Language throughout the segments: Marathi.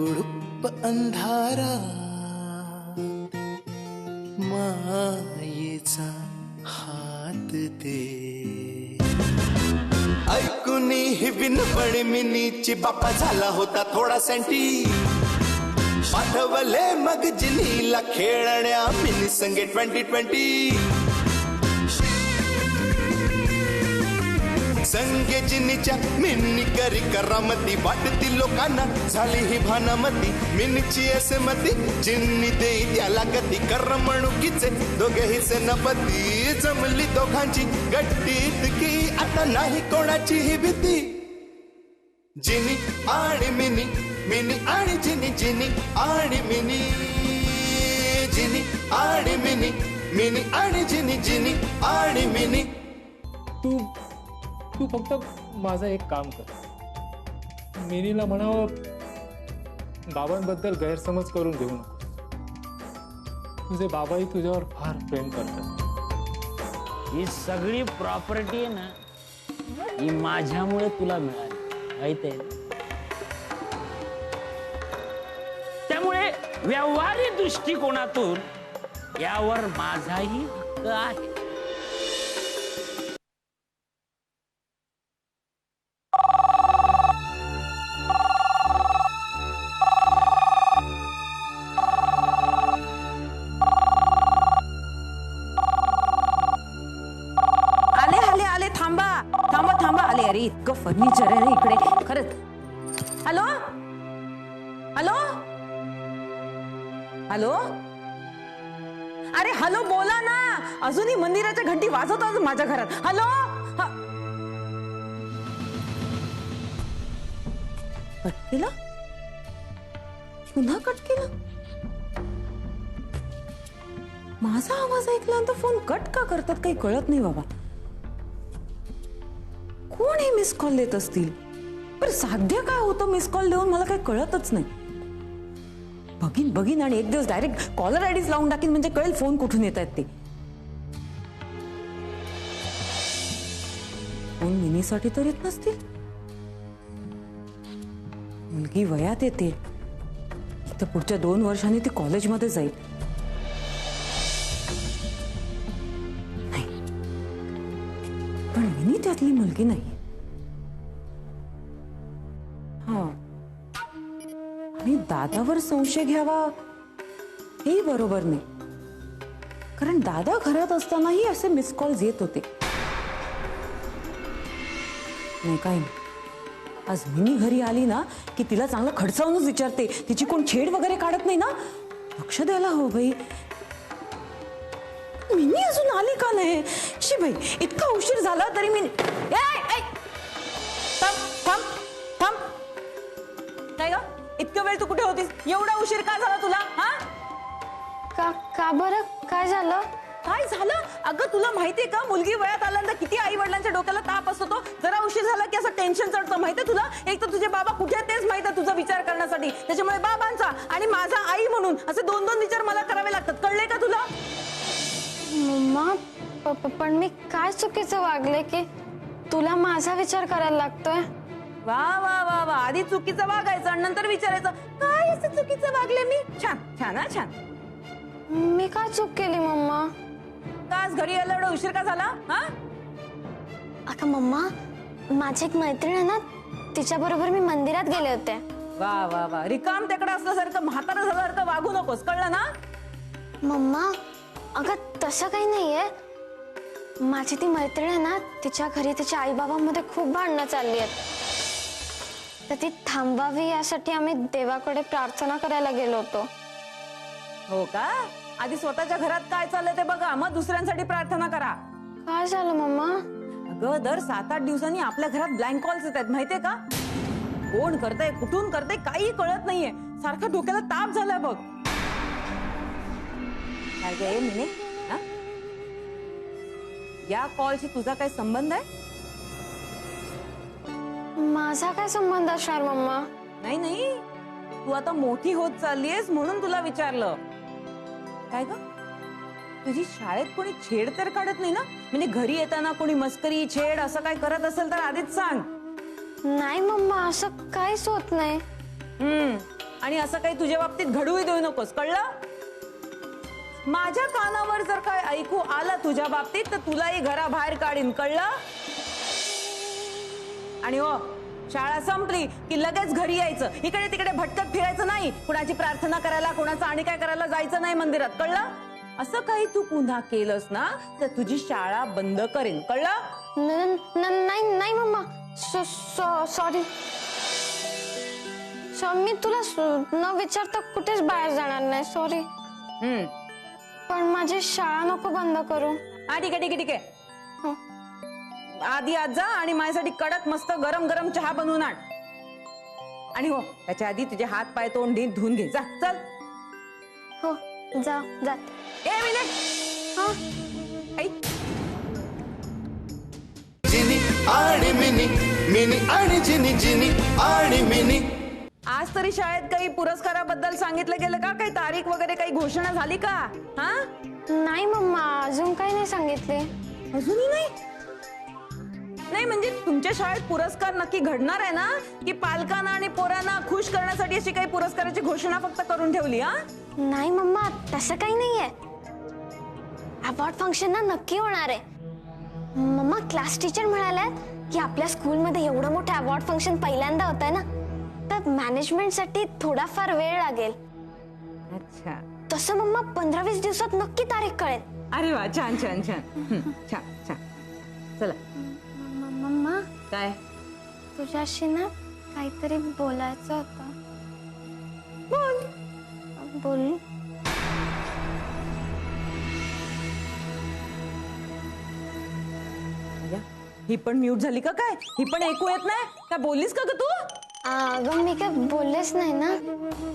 भीतीच्या अंधारा मायेचा हात दे. ऐकून ही विनपण मिनीची बाप्पा झाला होता थोडा सँटी. पाठवले मग जिनीला खेळण्या मिनी संगे ट्वेंटी ट्वेंटी संगे जिनीच्या मिनी करी करामती वाटती लोकांना झाली ही भानामती. मिनीची असे मती जिन्नी देई त्याला गती करमणुकीचे दोघेही सेनापती. जमली दोघांची गट्टीत की आता नाही कोणाची ही भीती. जिनी आणि मिनी मिनी आणि जिनी जिनी आणि मिनी जिनी आणि मिनी मिनी आणि जिनी जिनी आणि मिनी. तू तू फक्त माझं एक काम कर. मिनीला म्हणावं बाबांबद्दल गैरसमज करून घेऊ नको. तुझे बाबाही तुझ्यावर फार प्रेम करतात. ही सगळी प्रॉपर्टी आहे ना ही माझ्यामुळे तुला मिळाली. माहीत आहे? त्यामुळे व्यवहारिक दृष्टिकोनातून यावर माझाही हक्क आहे. माझ्या घरात. हॅलो? कट केला? पुन्हा कट केला? माझा आवाज ऐकल्यानंतर फोन कट का करतात काही कळत नाही बाबा. कोण हे मिस कॉल देत असतील? पण साध्य काय होतं मिस कॉल देऊन? मला काही कळतच नाही. बघीन बघीन आणि एक दिवस डायरेक्ट कॉलर आयडीच लावून टाकीन म्हणजे कळेल फोन कुठून येत आहेत ते. फोन मिनीसाठी तर येत नसतील. मुलगी वयात येते. तर पुढच्या दोन वर्षांनी ती कॉलेजमध्ये जाईल. नाही. पण मिनी त्यातली मुलगी नाही. हा. आणि दादावर संशय घ्यावा हेही बरोबर नाही. कारण दादा घरात असतानाही असे मिस कॉल्स येत होते. नाही काय नाही. आज मिनी घरी आली ना की तिला चांगलं खडसावूनच विचारते. तिची कोण छेड वगैरे काढत नाही ना? लक्ष द्यायला हो बाई. मिनी अजून आली का नाही? शी बाई इतका उशीर झाला तरी मी ए, थांब थांब थांब. काय ग इतका वेळ तू कुठे होतीस? एवढा उशीर का झाला तुला हा? का का बरं? काय झालं? काय झालं? अगं तुला माहितीये का मुलगी वयात आल्यानंतर किती आई वडिलांच्या डोक्याला ताप असतो? तो जरा उशीर झाला की असं टेन्शन चढतं माहितीये तुला? एक तर तुझे बाबा कुठे तेच माहीत आहे तुझा विचार करण्यासाठी. त्याच्यामुळे बाबांचा आणि माझा आई म्हणून असे दोन दोन विचार मला करावे लागतात. कळले का तुला? मम्मा पण मी काय चुकीचं वागले की? तुला माझा विचार करायला लागतोय? वा वा वा वा. आधी चुकीचं वागायचं आणि नंतर विचारायचं. काय असं चुकीचं वागले मी? छान छान हा छान. मी काय चूक केली मम्मा? आज घरी यायला एवढा उशीर का झाला? हा? अगं मम्मा माझी एक मैत्रीण आहे ना तिच्या बरोबर मी मंदिरात गेले होते. वा वा वा. रिकाम तेकडा असल्यासारखं म्हातारा झाल्यासारखं वागू नकोस. कळलं ना? मम्मा अगं तसं काही नाहीये. माझी ती मैत्रीण आहे ना तिच्या घरी तिच्या आईबाबांमध्ये खूप भांडणं चालली आहेत. तर ती थांबावी यासाठी आम्ही देवाकडे प्रार्थना करायला गेलो होतो. हो का? आधी स्वतःच्या घरात काय चाललंय ते बघा. मग दुसऱ्यांसाठी प्रार्थना करा. काय झालं मम्मा? अगं दर सात आठ दिवसांनी आपल्या घरात ब्लँक कॉल्स येत आहेत माहितीये का? कोण करतंय कुठून करतंय काही कळत नाहीये. सारखं डोक्याला ताप झालाय बघ. काय गे मिने? हा? या कॉलशी तुझा काय संबंध आहे? माझा काय संबंध असणार मम्मा? नाही नाही. तू आता मोठी होत चाललीयस म्हणून तुला विचारलं. काय ग? तुझी शाळेत कोणी छेड तर काढत नाही ना? म्हणजे घरी येताना कोणी मस्करी छेड असं काय करत असेल तर आधीच सांग. नाही मम्मा असं काहीच होत नाही. हम्म. आणि असं काही तुझ्या बाबतीत घडूही देऊ नकोस कळलं? माझ्या कानावर जर काय ऐकू आलं तुझ्या बाबतीत तर तुलाही घराबाहेर काढीन कळलं? आणि हो शाळा संपली की लगेच घरी यायचं. इकडे तिकडे भटकत फिरायचं नाही. कुणाची प्रार्थना करायला कुणाचं आणि काय करायला जायचं नाही मंदिरात. कळलं? असं काही तू पुन्हा केलंस ना तर तुझी शाळा बंद करेन. कळलं? नाही नाही मम्मा. सॉरी मी तुला न विचारता कुठेच बाहेर जाणार नाही. सॉरी हम्म. पण माझी शाळा नको बंद करू. हा ठीक आहे ठीक आहे ठीक आहे. आधी आज जा आणि माझ्यासाठी कडक मस्त गरम गरम चहा बनवून आण. आणि हो त्याच्या आधी तुझे हात पाय तोंड ढीत धुवून घे. जा चल. हो जा जात ए मिनिट हा? ऐक जिनी आणि मिनी मिनी आणि जिनी जिनी आणि मिनी. आज तरी शाळेत काही पुरस्काराबद्दल सांगितलं गेलं का? काही तारीख वगैरे काही घोषणा झाली का? हा? नाही मम्मा अजून काही नाही सांगितले. अजूनही नाही? नाही म्हणजे तुमच्या शाळेत पुरस्कार नक्की घडणार आहे ना? की पालकांना आणि पोरांना खुश करण्यासाठी अशी काही पुरस्काराची घोषणा फक्त करून ठेवली हा? नाही मम्मा तसं काही नाहीये. अवॉर्ड फंक्शन ना नक्की होणार आहे. मम्मा क्लास टीचर म्हणाल्यात की आपल्या स्कूलमध्ये एवढं मोठं अवॉर्ड फंक्शन पहिल्यांदा होत आहे ना? तर मॅनेजमेंटसाठी थोडाफार वेळ लागेल. अच्छा. तसं मम्मा पंधरा वीस दिवसात नक्की तारीख कळेल. अरे वा छान छान छान. हं, छान छान. चला. काय? तुझ्याशी ना काहीतरी बोलायचं होतं. बोल. बोल. या, ही पण म्यूट झाली का काय? ही पण ऐकू येत नाही? काय बोललीस का ग तू? अगं मी काय बोललेच नाही ना.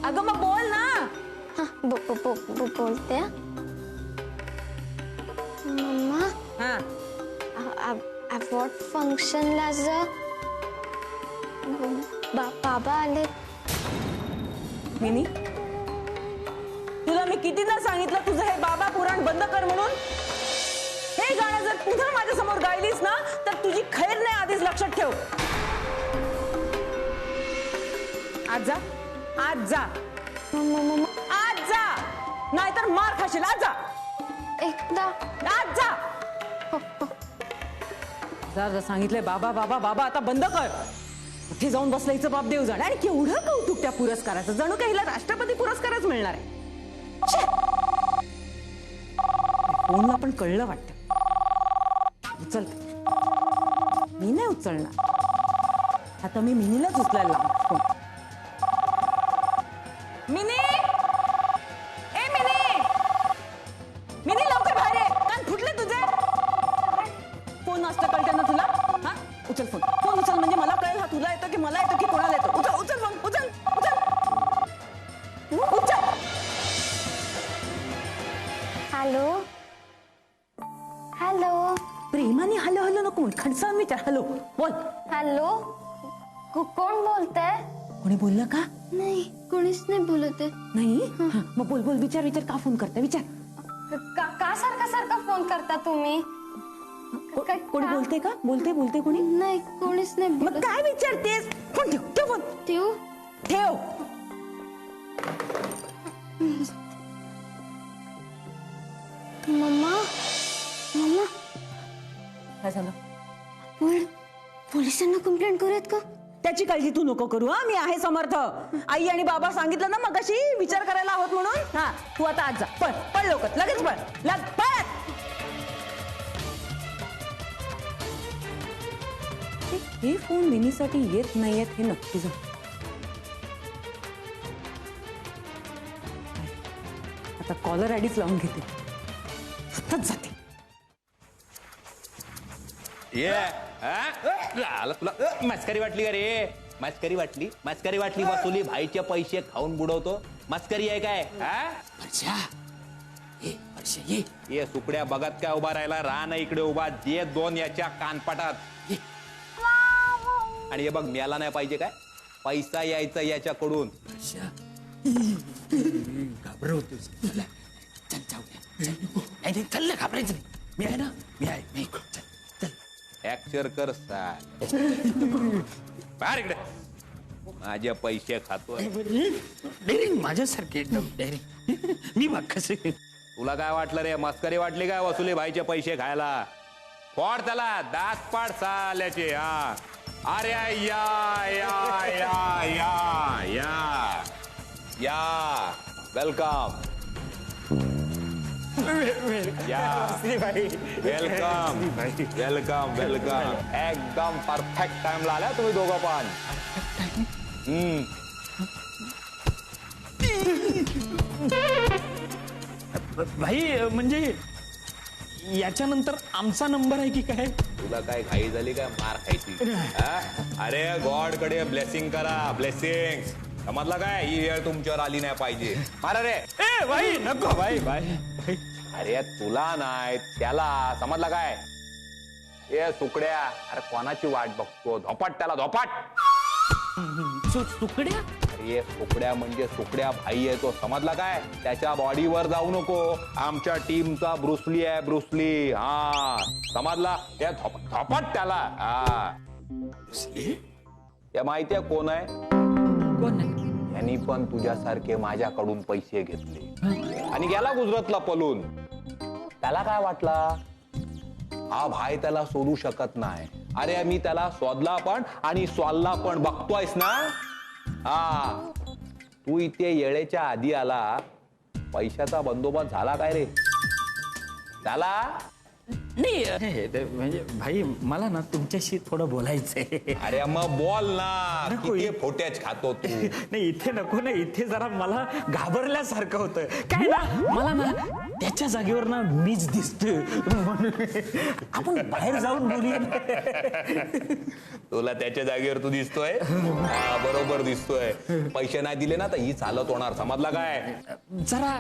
अगं मग बोल ना. हा बो, बो, बो, बो, बोलते. हा. अवॉर्ड फंक्शनला जर बा, बाबा आले मिनी तुला मी कितीदा सांगितलं तुझं हे बाबा पुराण बंद कर म्हणून? हे गाणं जर पुन्हा माझ्यासमोर गायलीस ना तर तुझी खैर नाही आधीच लक्षात ठेव. आज जा. आज जा. आज जा. नाहीतर मार खाशील. आज जा. एकदा. आज जा. हो, हो. जर सांगितलंय बाबा बाबा बाबा आता बंद कर. कुठे जाऊन बसलं हिचं बाप देव जाण. आणि केवढं कौतुक त्या पुरस्काराचं. जणू काही हिला राष्ट्रपती पुरस्कारच मिळणार आहे. फोनला पण कळलं वाटतं. उचल मी नाही उचलणार. आता मी मिनीलाच उचलायला लावणार. विचार विचार का फोन करता विचार. का का सारखा सारखा फोन करता तुम्ही? काय- कोणी का- बोलते का? बोलते बोलते कोणी? नाही कोणीच नाही मग बोलत. काय विचारतेस? फोन ठेव ठेव फोन. ठेवू? ठेव. Mamma mamma. काय झालं? पोलिसांना कंप्लेंट करूयात का? त्याची काळजी तू नको करू हा. मी आहे समर्थ आई आणि बाबा सांगितलं ना मग अशी विचार करायला आहोत म्हणून. हा तू आता आज जा. पळ पळ लवकर. लगेच पळ. लग पळ! हे- फोन मिनीसाठी येत नाहीयेत हे नक्की जा. आता कॉलर आयडीच लावून घेते. आताच जाते. ये. मस्करी वाटली का रे? मस्करी वाटली? मस्करी वाटली वसुली भाईचे पैसे खाऊन बुडवतो. मस्करी आहे काय? हा? ये सुकड्या बघत काय उभा राहिला? राह ना इकडे उभा जे दोन याच्या कानपाटात. आणि हे बघ मिळाला नाही पाहिजे काय? पैसा यायचा याच्याकडून. चल. नाही चल ना घाबरायचं मी आहे ना? मी आहे. मी फ्रॅक्चर कर बाहेर इकडे. माझे पैसे खातोय डेरिंग माझ्यासारखे एकदम मी बघ कसे तुला काय वाटलं रे? मस्करी वाटली काय वसुली भाईचे पैसे खायला? फोड त्याला. दात पाड चाल्याचे हा. अरे या या या या या. या. वेलकम वेलकम वेलकम वेलकम एकदम परफेक्ट टाइमला आल्या तुम्ही दोघं पण. भाई म्हणजे याच्यानंतर आमचा नंबर आहे की काय? तुला काय घाई झाली काय? मार खायची. हा? अरे गॉडकडे ब्लेसिंग करा ब्लेसिंग समजला काय? ही वेळ तुमच्यावर आली नाही पाहिजे. मारा रे ए भाई नको. भाई भाई भाई अरे तुला नाही त्याला समजला काय? ए सुकड्या अरे कोणाची वाट बघतो? धोपाट त्याला धोपाट! सुकड्या? अरे सुकड्या म्हणजे सुकड्या भाई आहे तो समजला काय? त्याच्या बॉडीवर जाऊ नको. आमच्या टीमचा ब्रुसली आहे ब्रुसली हा समजला? त्या धोप- धोपाट त्याला. हा. या माहितीये कोण आहे? कोण आहे? यांनी पण तुझ्यासारखे माझ्याकडून पैसे घेतले. आणि गेला गुजरातला पलून. त्याला काय वाटला? हा भाई त्याला सोडू शकत नाही. अरे मी त्याला शोधला पण आणि स्वालला पण. बघतोयस ना? हा. तू इथे येळेच्या आधी आला. पैशाचा बंदोबस्त झाला काय रे? झाला? नाही हे ते म्हणजे भाई मला ना तुमच्याशी थोडं बोलायचंय. अरे मग बोल ना. नको. किती फोटेज खातो तू. नाही इथे नको ना. इथे जरा मला घाबरल्यासारखं होतं काय ना? मला ना त्याच्या जागेवर ना मीच दिसतोय. आपण बाहेर जाऊन बोलूया. तुला त्याच्या जागेवर तू दिसतोय? हा बरोबर दिसतोय. पैसे नाही दिले ना तर ही चालत होणार. समजला काय? जरा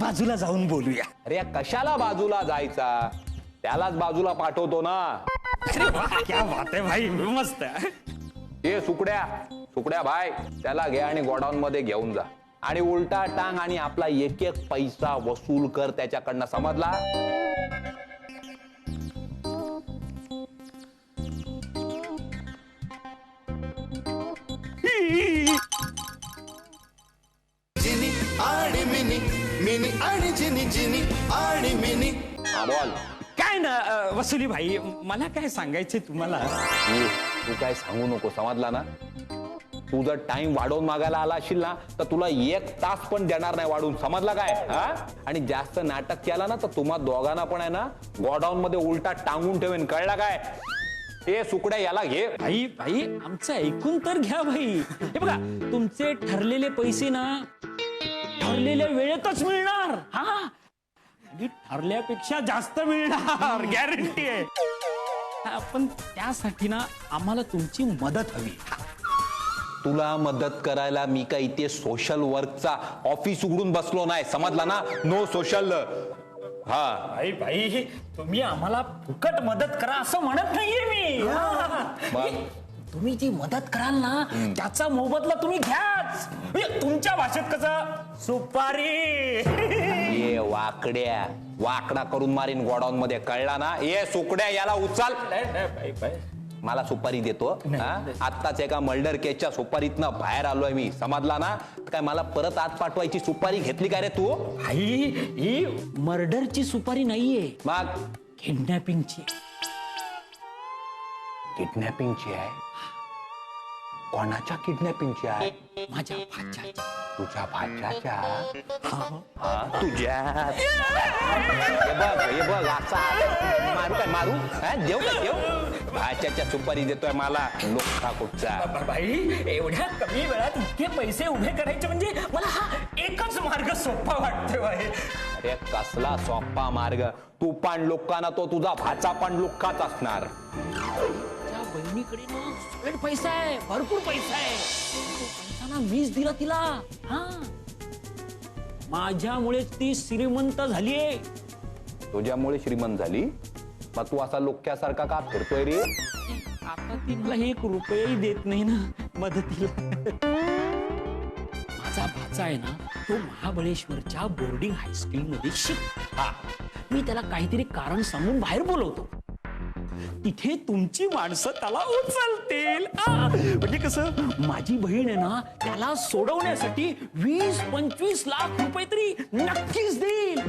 बाजूला जाऊन बोलूया. अरे या कशाला बाजूला जायचा? त्यालाच बाजूला पाठवतो ना. अरे क्या बात आहे भाई मस्त. हे सुकड्या. सुकड्या भाई त्याला घे आणि गोडाऊन मध्ये घेऊन जा. आणि उलटा टांग आणि आपला एक एक पैसा वसूल कर त्याच्याकडनं. समजला? जिनी आणि मिनी मिनी आणि जिनी जिनी आणि मिनी. हा बोल. काय ना अ, वसुली भाई मला काय सांगायचंय तुम्हाला? ये, तू काय सांगू नको समजला ना? तू जर टाइम वाढवून मागायला आला असशील ना तर तुला एक तास पण देणार नाही वाढून. समजला काय? हा? आणि जास्त नाटक केला ना तर तुम्हा दोघांना पण आहे ना गोडाऊन मध्ये उलटा टांगून ठेवेन. कळला काय? ते सुकड्या याला घे. भाई भाई आमचं ऐकून तर घ्या भाई. हे बघा तुमचे ठरलेले पैसे ना ठरलेल्या वेळेतच मिळणार. हा? आणि ठरल्यापेक्षा जास्त मिळणार गॅरंटी आहे. हा, पण त्यासाठी ना आम्हाला तुमची मदत हवी. तुला मदत करायला मी काय इथे सोशल वर्कचा ऑफिस उघडून बसलो नाही. समजला ना? नो सोशल हा. भाई भाई तुम्ही आम्हाला फुकट मदत करा असं म्हणत नाहीये मी. हा. मग? तुम्ही जी मदत कराल ना त्याचा मोबदला तुम्ही घ्याच. म्हणजे तुमच्या भाषेत कसं? सुपारी. ये वाकड्या. वाकडा करून मारीन गोडाऊन मध्ये कळला ना? ये सुकड्या याला उचल. भाई भाई. मला सुपारी देतो? आत्ताच एका मर्डर केसच्या सुपारीतनं बाहेर आलोय मी. समजला ना? काय मला परत आत पाठवायची सुपारी घेतली काय रे तू? आई ही मर्डरची सुपारी नाहीये. मग? किडनॅपिंगची. किडनॅपिंगची आहे? कोणाच्या किडनॅपिंगची आहे? माझ्या भाच्याची तुझ्या भाच्याच्या? हा. तुझ्या. हे बघ हे बघ असा मारू काय मारू? हा का देऊ भाच्याच्या सुपारी देतोय मला. कुठचा? बाई एवढ्या कमी वेळात इतके पैसे उभे करायचे म्हणजे मला हा एकच मार्ग सोपा वाटतोय बाई. अरे कसला सोपा मार्ग? तू पण लोकांना तो तुझा भाचा पण लोकाच असणार. त्या बहिणीकडे ना सगळे पैसा आहे भरपूर पैसा आहे. तो पैसा ना मीच दिला तिला. हा. माझ्यामुळेच ती श्रीमंत झालीये. तुझ्यामुळे श्रीमंत झाली? मग तू असा लोक्यासारखा का फिरतोय रे? आता ती एक रुपयाही देत नाही ना मदतीला. माझा भाचा आहे ना तो महाबळेश्वरच्या बोर्डिंग हायस्कूल मध्ये शिकता मी त्याला काहीतरी कारण सांगून बाहेर बोलवतो. तिथे तुमची माणसं त्याला उचलतील. आ, म्हणजे कसं माझी बहीण आहे ना त्याला सोडवण्यासाठी वीस पंचवीस लाख रुपये तरी नक्कीच देईल.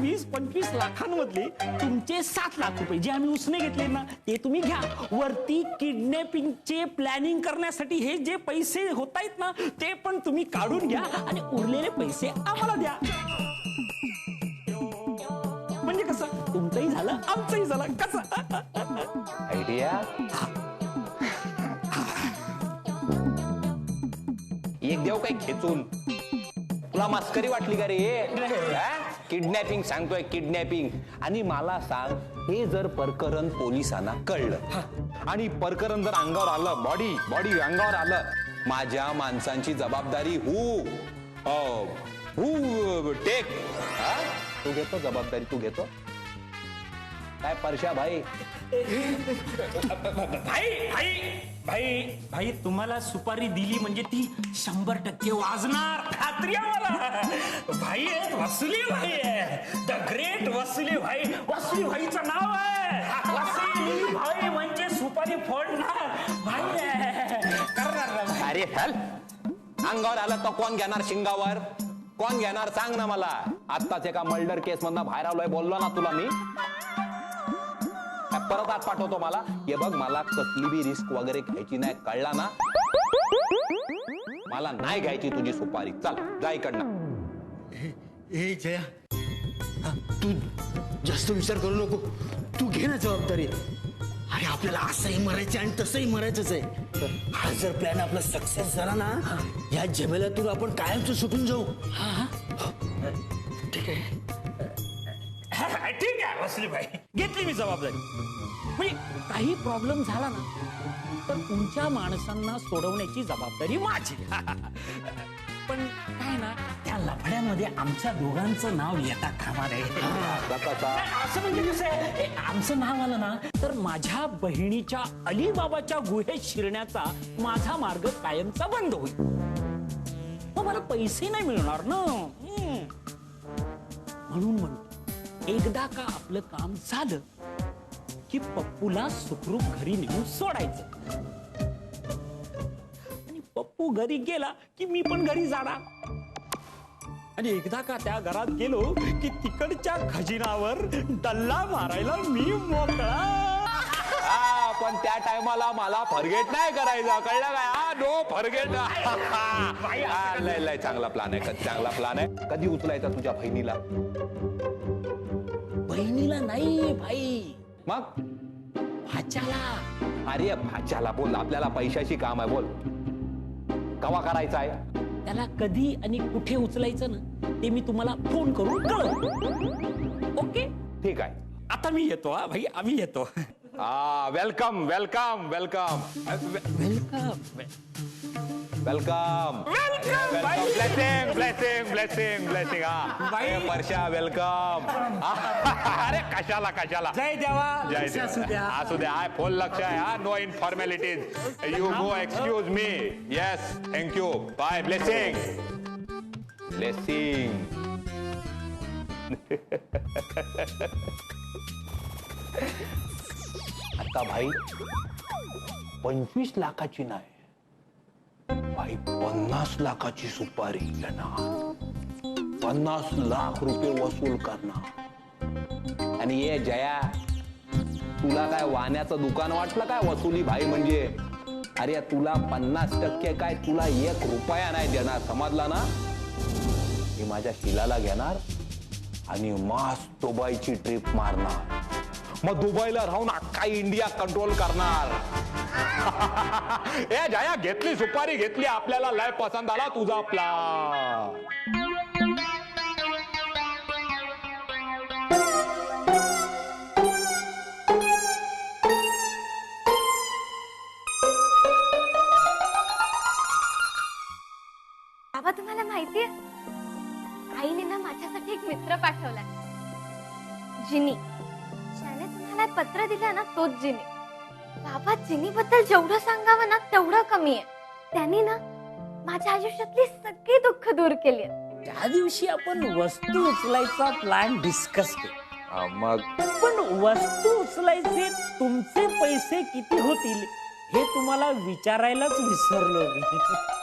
वीस पंचवीस लाखांमधले तुमचे सात लाख रुपये जे आम्ही उसने घेतले ना ते तुम्ही घ्या. वरती किडनॅपिंगचे प्लॅनिंग करण्यासाठी हे जे पैसे होत आहेत ना ते पण तुम्ही काढून घ्या आणि उरलेले पैसे आम्हाला द्या. म्हणजे कसं? तुमचंही झालं आमचंही झालं. कसं? आयडिया एक देव काय खेचून. तुला मस्करी वाटली का रे? किडनॅपिंग सांगतोय किडनॅपिंग. आणि मला सांग हे जर प्रकरण पोलिसांना कळलं आणि प्रकरण जर अंगावर आलं बॉडी बॉडी अंगावर आलं माझ्या माणसांची जबाबदारी हू हू? टेक तू घेतो जबाबदारी तू घेतो. काय परशा भाई? भाई भाई भाई भाई तुम्हाला सुपारी दिली म्हणजे ती शंभर टक्के वाजणार. खात्री आहे मला. भाई आहे वसुली भाई आहे द ग्रेट वसुली भाई. वसुली भाईचं नाव आहे. वसुली भाई म्हणजे सुपारी फोडणार भाई आहे. करणार ना भाई. अरे हल. अंगावर आलं तर कोण घेणार शिंगावर? कोण घेणार सांग ना मला. आत्ताच एका मर्डर केस मधनं बाहेर आलोय बोललो ना तुला मी. परत आत पाठवतो मला. हे बघ मला कसली बी रिस्क वगैरे घ्यायची नाही. कळला ना? मला नाही घ्यायची तुझी सुपारी. चल जा इकडनं. ए जया. हा, तू जास्त विचार करू नको. तू घे ना जबाबदारी. अरे आपल्याला असंही मरायचं आणि तसंही मरायचंच आहे. हा जर प्लॅन आपला सक्सेस झाला ना या झमेल्यातून आपण कायमचं सुटून जाऊ. ठीक आहे. असली पाहिजे घेतली मी जबाबदारी. म्हणजे काही प्रॉब्लेम झाला ना तर तुमच्या माणसांना सोडवण्याची जबाबदारी माझी. पण काय ना त्या लफड्यामध्ये आमच्या दोघांचं नाव येता कामा नये. असं म्हणजे कसं आहे ए, आमचं नाव आलं ना तर माझ्या बहिणीच्या अलीबाबाच्या गुहेत शिरण्याचा माझा मार्ग कायमचा बंद होईल. मग मला पैसे नाही मिळणार ना. हम्म. म्हणून म्हणतो एकदा का आपलं काम झालं की पप्पूला सुखरूप घरी नेऊन सोडायचं. आणि पप्पू घरी गेला की मी पण घरी जाणार. आणि एकदा का त्या घरात गेलो की तिकडच्या खजिनावर डल्ला मारायला मी मोकळा. हा पण त्या टायमाला मला फरगेट नाही करायचा. कळलं काय? हा नो फरगेट लय लय चांगला प्लान आहे. कधी चांगला प्लान आहे. कधी उचलायचा तुझ्या बहिणीला? बहिणीला नाही भाई. मग? भाच्याला. अरे भाच्याला बोल आपल्याला पैशाची काम आहे बोल. कवा करायचा आहे? त्याला कधी आणि कुठे उचलायचं ना ते मी तुम्हाला फोन करून कळवतो. ओके? ठीक आहे. आता मी येतो हा भाई आम्ही येतो. हा welcome welcome welcome welcome welcome blessing blessing blessing blessing हा बाई. ए, वर्षा वेलकम अरे कशाला कशाला जय देवा जय लक्ष देव. असू द्या. असू द्या आय फुल लक्ष आहे हा no informalities you go excuse me yes thank you bye blessing blessing आता भाई पंचवीस लाखाची नाही. भाई पन्नास लाखाची सुपारी घेणार. पन्नास लाख रुपये वसूल करणार. आणि ये जया तुला काय वाण्याचं दुकान वाटलं काय वसुली भाई म्हणजे? अरे तुला पन्नास टक्के काय तुला एक रुपया नाही देणार समजला ना? मी माझ्या शिलाला घेणार आणि मास दुबईची ट्रिप मारणार. मग दुबईला राहून अख्खा इंडिया कंट्रोल करणार. ए जया घेतली सुपारी घेतली आपल्याला. लय पसंत आला तुझा आपला. बाबा तुम्हाला माहितीये? आईने ना माझ्यासाठी एक मित्र पाठवलाय. जिनी. ज्याने तुम्हाला पत्र दिलं ना तोच जिनी. बाबा जिनी बद्दल जेवढं सांगावं ना तेवढं कमी आहे. त्यांनी ना माझ्या आयुष्यातली सगळी दुःख दूर केली. आहेत त्या दिवशी आपण वस्तू उचलायचा प्लॅन डिस्कस केला. मग? पण वस्तू उचलायचे तुमचे पैसे किती होतील हे तुम्हाला विचारायलाच विसरलो मी.